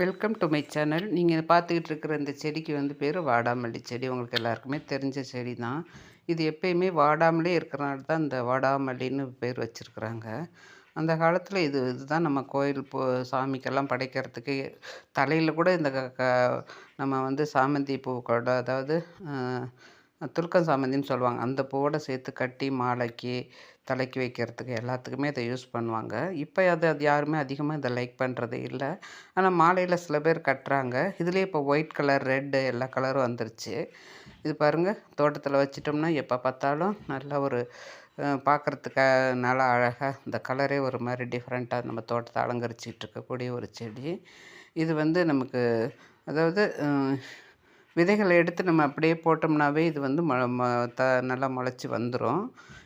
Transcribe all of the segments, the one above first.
Welcome to my channel நீங்கள் பார்த்துக்கிட்டு இருக்கிற இந்த செடிக்கு வந்து பேர் வாடாமல்லி செடி. உங்களுக்கு எல்லாருக்குமே தெரிஞ்ச செடி தான். இது எப்பயுமே வாடாமலே இருக்கிறனால தான் இந்த வாடாமல்லின்னு பேர் வச்சுருக்குறாங்க. அந்த காலத்தில் இது இதுதான் நம்ம கோயில் போ சாமிக்கெல்லாம் படைக்கிறதுக்கு தலையில் கூட இந்த க நம்ம வந்து சாமந்தி பூ கூட அதாவது துர்க்கம் சாமந்தின்னு சொல்லுவாங்க. அந்த பூவோட சேர்த்து கட்டி மாலைக்கு தலைக்கு வைக்கிறதுக்கு எல்லாத்துக்குமே இதை யூஸ் பண்ணுவாங்க. இப்போ அது அது யாருமே அதிகமாக இதை லைக் பண்ணுறது இல்லை. ஆனால் மாலையில் சில பேர் கட்டுறாங்க. இதுலேயே இப்போ ஒயிட் கலர் ரெட்டு எல்லா கலரும் வந்துருச்சு. இது பாருங்கள் தோட்டத்தில் வச்சிட்டோம்னா எப்போ பார்த்தாலும் நல்ல ஒரு பார்க்குறதுக்கு நல்லா அழகாக இந்த கலரே ஒரு மாதிரி டிஃப்ரெண்ட்டாக நம்ம தோட்டத்தை அலங்கரிச்சிட்டு இருக்கக்கூடிய ஒரு செடி. இது வந்து நமக்கு அதாவது விதைகளை எடுத்து நம்ம அப்படியே போட்டோம்னாவே இது வந்து ம ம த நல்லா முளைச்சி வந்துடும்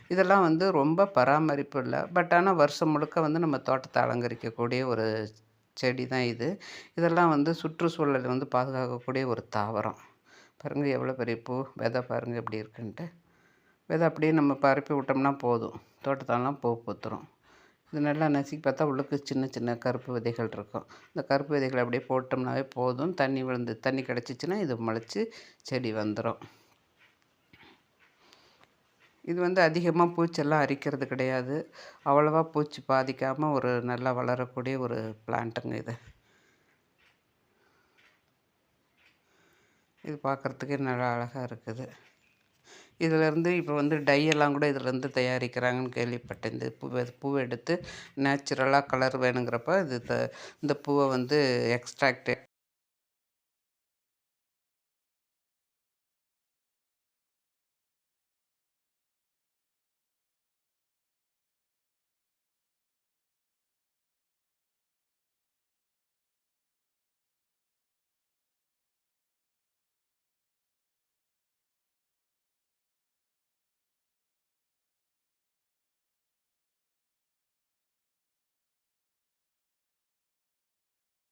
இதெல்லாம் வந்து ரொம்ப பராமரிப்பு இல்லை. பட் ஆனால் வருஷம் முழுக்க வந்து நம்ம தோட்டத்தை அலங்கரிக்கக்கூடிய ஒரு செடி தான் இது. இதெல்லாம் வந்து சுற்றுச்சூழலை வந்து பாதுகாக்கக்கூடிய ஒரு தாவரம். பாருங்கள் எவ்வளோ பெரிய பூ. விதை பாருங்கள் எப்படி இருக்குன்ட்டு. விதை அப்படியே நம்ம பரப்பி விட்டோம்னா போதும். தோட்டத்தாலாம் பூ பூத்துரும். இது நல்லா நசுக்கி பார்த்தா உள்ளுக்கு சின்ன சின்ன கருப்பு விதைகள் இருக்கும். இந்த கருப்பு விதைகளை அப்படியே போட்டோம்னாவே போதும். தண்ணி விழுந்து தண்ணி கிடச்சிச்சின்னா இது முளைச்சி செடி வந்துடும் இது வந்து அதிகமாக பூச்செல்லாம் அரிக்கிறது கிடையாது. அவ்வளோவா பூச்சி பாதிக்காமல் ஒரு நல்லா வளரக்கூடிய ஒரு பிளான்ட்டுங்க இது. இது பார்க்குறதுக்கே நல்லா அழகாக இருக்குது. இதிலேருந்து இப்போ வந்து டை எல்லாம் கூட இதிலேருந்து தயாரிக்கிறாங்கன்னு கேள்விப்பட்டேன். இந்த பூவை பூவை எடுத்து நேச்சுரலாக கலர் வேணுங்கிறப்ப இது த இந்த பூவை வந்து எக்ஸ்ட்ராக்ட்